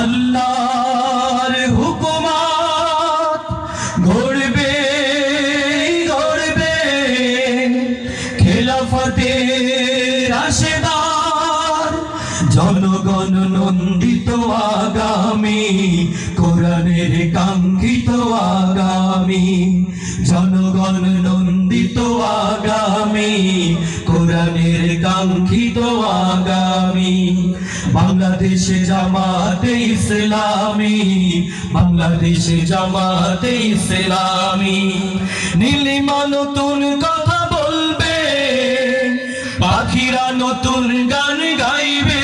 আল্লাহর হুকুমাত গড়বে গড়বে। খেলাফতে রাশেদার জনগণ নন্দিত আগামী, কোরআনের কাঙ্ক্ষিত আগামী। জনগণ নন্দিত আগামী, কোরআনের কাঙ্ক্ষিত আগামী। বাংলাদেশে জামাতে ইসলামী, বাংলাদেশে জামাতে ইসলামী। নীলিমা নতুন কথা বলবে, পাখিরা নতুন গান গাইবে।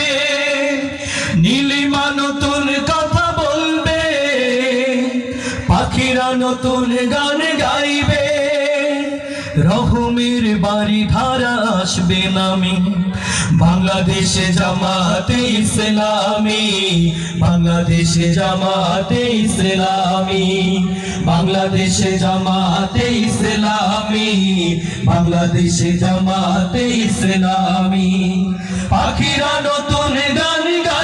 নীলিমা নতুন কথা বলবে, পাখিরা নতুন গান রহমের বাড়ি ধারা আসবে নামি। বাংলাদেশে জামাতে ইসলামী, বাংলাদেশে জামাতে ইসলামী, বাংলাদেশে জামাতে ইসলামী, বাংলাদেশে জামাতে ইসলামী। পাখিরা নতুন গান গাইবে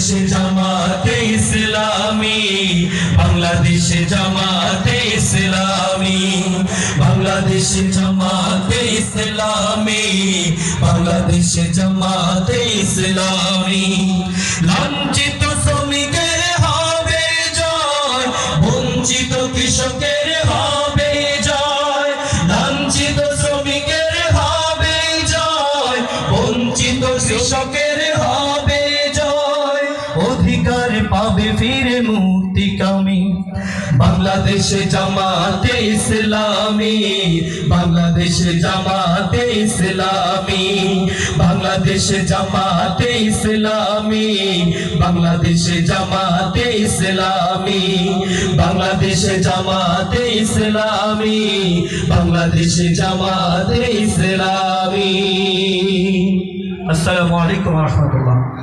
বাংলাদেশে জামাতে ইসলামী বাংলাদেশে জামাতে ইসলামী বাংলাদেশে জামাতে ইসলামী বাংলাদেশে জামাতে ইসলামী। লাঞ্ছিত পাবে ফিরে মুক্তি কামি। বাংলাদেশে জামাতে ইসলামী, বাংলাদেশে জামাতে ইসলামী, বাংলাদেশে জামাতে ইসলামী, বাংলাদেশে জামাতে ইসলামী, বাংলাদেশে জামাতে ইসলামী, বাংলাদেশে জামাতে ইসলামী। আসসালামু আলাইকুম রহমতুল্লাহ।